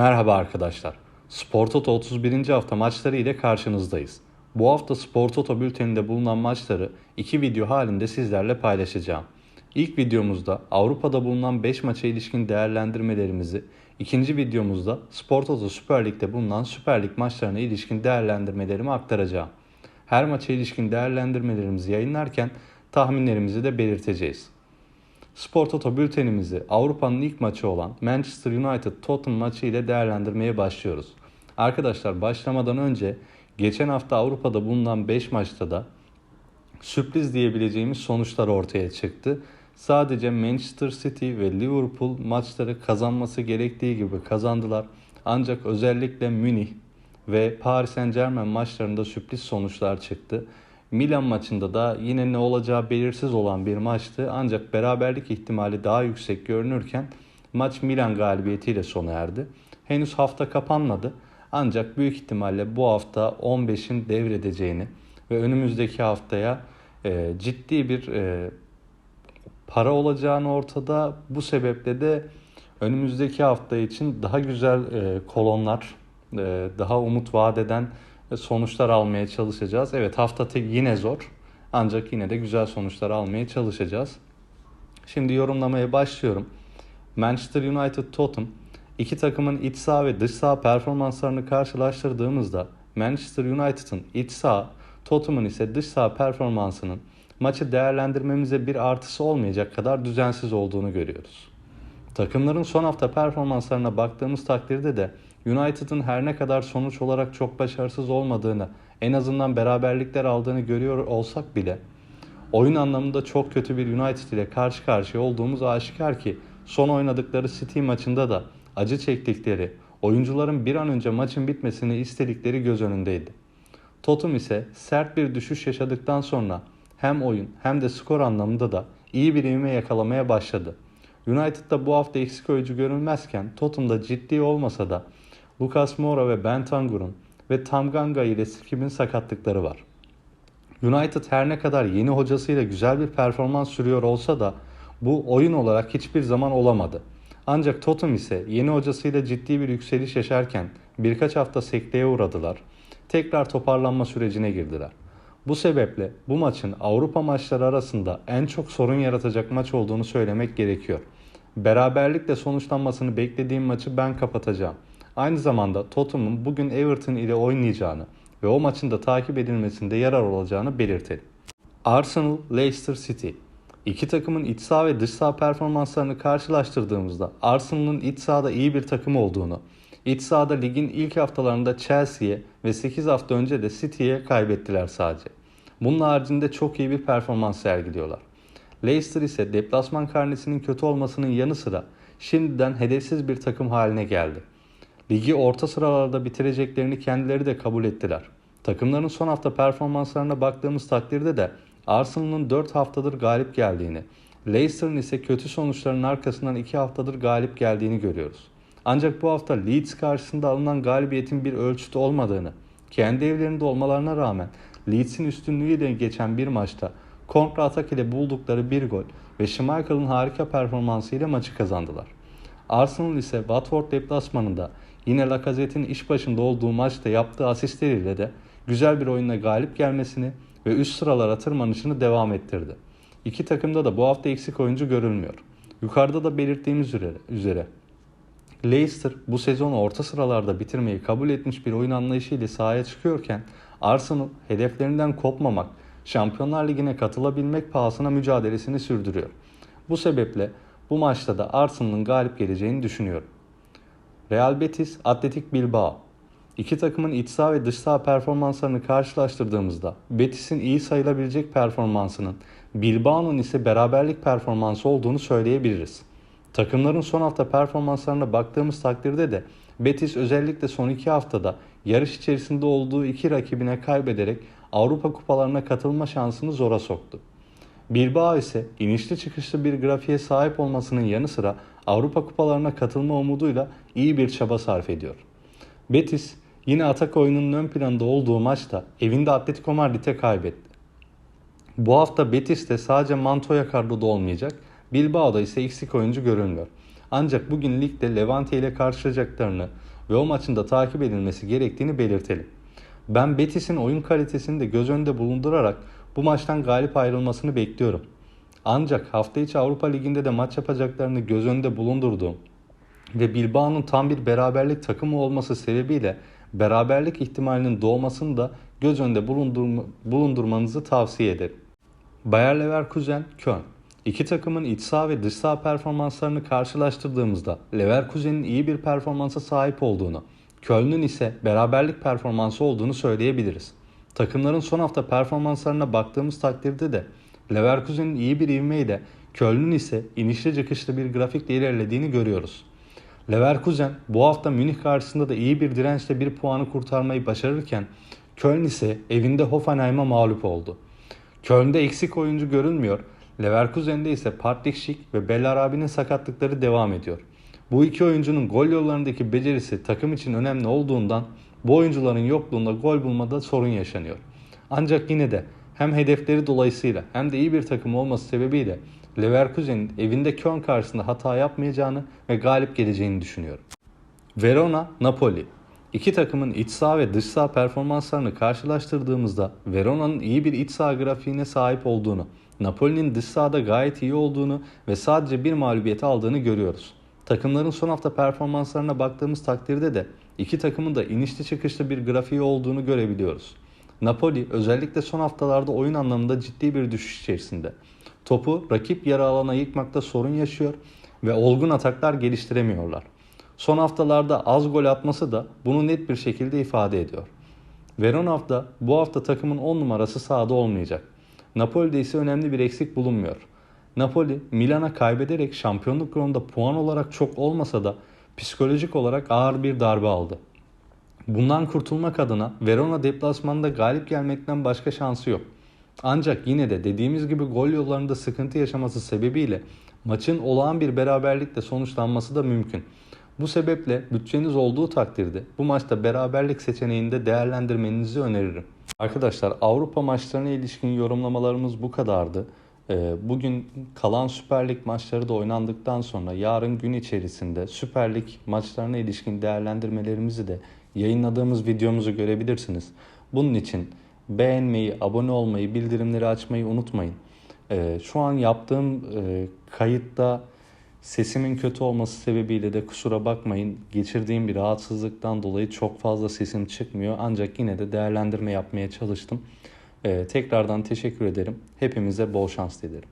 Merhaba arkadaşlar. Spor Toto 31. hafta maçları ile karşınızdayız. Bu hafta Spor Toto bülteninde bulunan maçları iki video halinde sizlerle paylaşacağım. İlk videomuzda Avrupa'da bulunan 5 maça ilişkin değerlendirmelerimizi, ikinci videomuzda Spor Toto Süper Lig'de bulunan Süper Lig maçlarına ilişkin değerlendirmelerimi aktaracağım. Her maça ilişkin değerlendirmelerimizi yayınlarken tahminlerimizi de belirteceğiz. Spor Toto bültenimizi Avrupa'nın ilk maçı olan Manchester United Tottenham maçı ile değerlendirmeye başlıyoruz. Arkadaşlar başlamadan önce geçen hafta Avrupa'da bulunan 5 maçta da sürpriz diyebileceğimiz sonuçlar ortaya çıktı. Sadece Manchester City ve Liverpool maçları kazanması gerektiği gibi kazandılar. Ancak özellikle Münih ve Paris Saint Germain maçlarında sürpriz sonuçlar çıktı. Milan maçında da yine ne olacağı belirsiz olan bir maçtı. Ancak beraberlik ihtimali daha yüksek görünürken maç Milan galibiyetiyle sona erdi. Henüz hafta kapanmadı. Ancak büyük ihtimalle bu hafta 15'in devredeceğini ve önümüzdeki haftaya e, ciddi bir e, para olacağını ortada. Bu sebeple de önümüzdeki hafta için daha güzel e, kolonlar, e, daha umut vaat eden sonuçlar almaya çalışacağız. Evet hafta tek yine zor ancak yine de güzel sonuçlar almaya çalışacağız. Şimdi yorumlamaya başlıyorum. Manchester United Tottenham iki takımın iç saha ve dış saha performanslarını karşılaştırdığımızda Manchester United'ın iç saha, Tottenham'ın ise dış saha performansının maçı değerlendirmemize bir artısı olmayacak kadar düzensiz olduğunu görüyoruz. Takımların son hafta performanslarına baktığımız takdirde de United'ın her ne kadar sonuç olarak çok başarısız olmadığını, en azından beraberlikler aldığını görüyor olsak bile oyun anlamında çok kötü bir United ile karşı karşıya olduğumuz aşikar ki son oynadıkları City maçında da acı çektikleri, oyuncuların bir an önce maçın bitmesini istedikleri göz önündeydi. Tottenham ise sert bir düşüş yaşadıktan sonra hem oyun hem de skor anlamında da iyi bir ivme yakalamaya başladı. United'da bu hafta eksik oyuncu görülmezken Tottenham'da ciddi olmasa da Lucas Moura ve Bentangur'un ve Tamganga ile Skip'in sakatlıkları var. United her ne kadar yeni hocasıyla güzel bir performans sürüyor olsa da bu oyun olarak hiçbir zaman olamadı. Ancak Tottenham ise yeni hocasıyla ciddi bir yükseliş yaşarken birkaç hafta sekteye uğradılar. Tekrar toparlanma sürecine girdiler. Bu sebeple bu maçın Avrupa maçları arasında en çok sorun yaratacak maç olduğunu söylemek gerekiyor. Beraberlikle sonuçlanmasını beklediğim maçı ben kapatacağım. Aynı zamanda Tottenham'ın bugün Everton ile oynayacağını ve o maçın da takip edilmesinde yarar olacağını belirtelim. Arsenal, Leicester City İki takımın iç saha ve dış saha performanslarını karşılaştırdığımızda Arsenal'ın iç sahada iyi bir takım olduğunu, iç sahada ligin ilk haftalarında Chelsea'ye ve 8 hafta önce de City'ye kaybettiler sadece. Bunun haricinde çok iyi bir performans sergiliyorlar. Leicester ise deplasman karnesinin kötü olmasının yanı sıra şimdiden hedefsiz bir takım haline geldi. Ligi orta sıralarda bitireceklerini kendileri de kabul ettiler. Takımların son hafta performanslarına baktığımız takdirde de Arsenal'ın 4 haftadır galip geldiğini, Leicester'ın ise kötü sonuçların arkasından 2 haftadır galip geldiğini görüyoruz. Ancak bu hafta Leeds karşısında alınan galibiyetin bir ölçütü olmadığını, kendi evlerinde olmalarına rağmen Leeds'in üstünlüğüyle geçen bir maçta kontra atak ile buldukları bir gol ve Schmeichel'ın harika performansıyla maçı kazandılar. Arsenal ise Watford deplasmanında yine Lacazette'in iş başında olduğu maçta yaptığı asistleriyle de güzel bir oyunla galip gelmesini ve üst sıralara tırmanışını devam ettirdi. İki takımda da bu hafta eksik oyuncu görülmüyor. Yukarıda da belirttiğimiz üzere Leicester bu sezonu orta sıralarda bitirmeyi kabul etmiş bir oyun anlayışıyla sahaya çıkıyorken Arsenal hedeflerinden kopmamak, Şampiyonlar Ligi'ne katılabilmek pahasına mücadelesini sürdürüyor. Bu sebeple bu maçta da Arsenal'ın galip geleceğini düşünüyorum. Real Betis, Atletik Bilbao. İki takımın iç saha ve dış saha performanslarını karşılaştırdığımızda Betis'in iyi sayılabilecek performansının Bilbao'nun ise beraberlik performansı olduğunu söyleyebiliriz. Takımların son hafta performanslarına baktığımız takdirde de Betis özellikle son iki haftada yarış içerisinde olduğu iki rakibine kaybederek Avrupa kupalarına katılma şansını zora soktu. Bilbao ise inişli çıkışlı bir grafiğe sahip olmasının yanı sıra Avrupa kupalarına katılma umuduyla iyi bir çaba sarf ediyor. Betis yine atak oyununun ön planda olduğu maçta evinde Atletico Madrid'e kaybetti. Bu hafta Betis'te sadece Mantoya kadroda olmayacak, Bilbao'da ise eksik oyuncu görünmüyor. Ancak bugün ligde Levante ile karşılaşacaklarını ve o maçın da takip edilmesi gerektiğini belirtelim. Ben Betis'in oyun kalitesini de göz önünde bulundurarak bu maçtan galip ayrılmasını bekliyorum. Ancak hafta içi Avrupa Ligi'nde de maç yapacaklarını göz önünde bulundurduğum ve Bilbao'nun tam bir beraberlik takımı olması sebebiyle beraberlik ihtimalinin doğmasını da göz önünde bulundurma, bulundurmanızı tavsiye ederim. Bayer Leverkusen, Köln. İki takımın iç saha ve dış saha performanslarını karşılaştırdığımızda Leverkusen'in iyi bir performansa sahip olduğunu, Köln'ün ise beraberlik performansı olduğunu söyleyebiliriz. Takımların son hafta performanslarına baktığımız takdirde de Leverkusen'in iyi bir ivmeyle Köln'ün ise inişli çıkışlı bir grafikle ilerlediğini görüyoruz. Leverkusen bu hafta Münih karşısında da iyi bir dirençle bir puanı kurtarmayı başarırken Köln ise evinde Hoffenheim'a mağlup oldu. Köln'de eksik oyuncu görünmüyor. Leverkusen'de ise Patrik Schick ve Bellarabi'nin sakatlıkları devam ediyor. Bu iki oyuncunun gol yollarındaki becerisi takım için önemli olduğundan bu oyuncuların yokluğunda gol bulmada sorun yaşanıyor. Ancak yine de hem hedefleri dolayısıyla hem de iyi bir takım olması sebebiyle Leverkusen'in evinde Köln karşısında hata yapmayacağını ve galip geleceğini düşünüyorum. Verona, Napoli. İki takımın iç saha ve dış saha performanslarını karşılaştırdığımızda Verona'nın iyi bir iç saha grafiğine sahip olduğunu, Napoli'nin dış sahada gayet iyi olduğunu ve sadece bir mağlubiyeti aldığını görüyoruz. Takımların son hafta performanslarına baktığımız takdirde de iki takımın da inişli çıkışlı bir grafiği olduğunu görebiliyoruz. Napoli özellikle son haftalarda oyun anlamında ciddi bir düşüş içerisinde. Topu rakip yarı alana yıkmakta sorun yaşıyor ve olgun ataklar geliştiremiyorlar. Son haftalarda az gol atması da bunu net bir şekilde ifade ediyor. Verona da bu hafta takımın 10 numarası sahada olmayacak. Napoli'de ise önemli bir eksik bulunmuyor. Napoli Milan'a kaybederek şampiyonluk yolunda puan olarak çok olmasa da psikolojik olarak ağır bir darbe aldı. Bundan kurtulmak adına Verona deplasmanda galip gelmekten başka şansı yok. Ancak yine de dediğimiz gibi gol yollarında sıkıntı yaşaması sebebiyle maçın olağan bir beraberlikle sonuçlanması da mümkün. Bu sebeple bütçeniz olduğu takdirde bu maçta beraberlik seçeneğini de değerlendirmenizi öneririm. Arkadaşlar Avrupa maçlarına ilişkin yorumlamalarımız bu kadardı. Ee, Bugün kalan Süper Lig maçları da oynandıktan sonra yarın gün içerisinde Süper Lig maçlarına ilişkin değerlendirmelerimizi de yayınladığımız videomuzu görebilirsiniz. Bunun için beğenmeyi, abone olmayı, bildirimleri açmayı unutmayın. Ee, Şu an yaptığım e, kayıtta sesimin kötü olması sebebiyle de kusura bakmayın. Geçirdiğim bir rahatsızlıktan dolayı çok fazla sesim çıkmıyor. Ancak yine de değerlendirme yapmaya çalıştım. Ee, Tekrardan teşekkür ederim. Hepimize bol şans dilerim.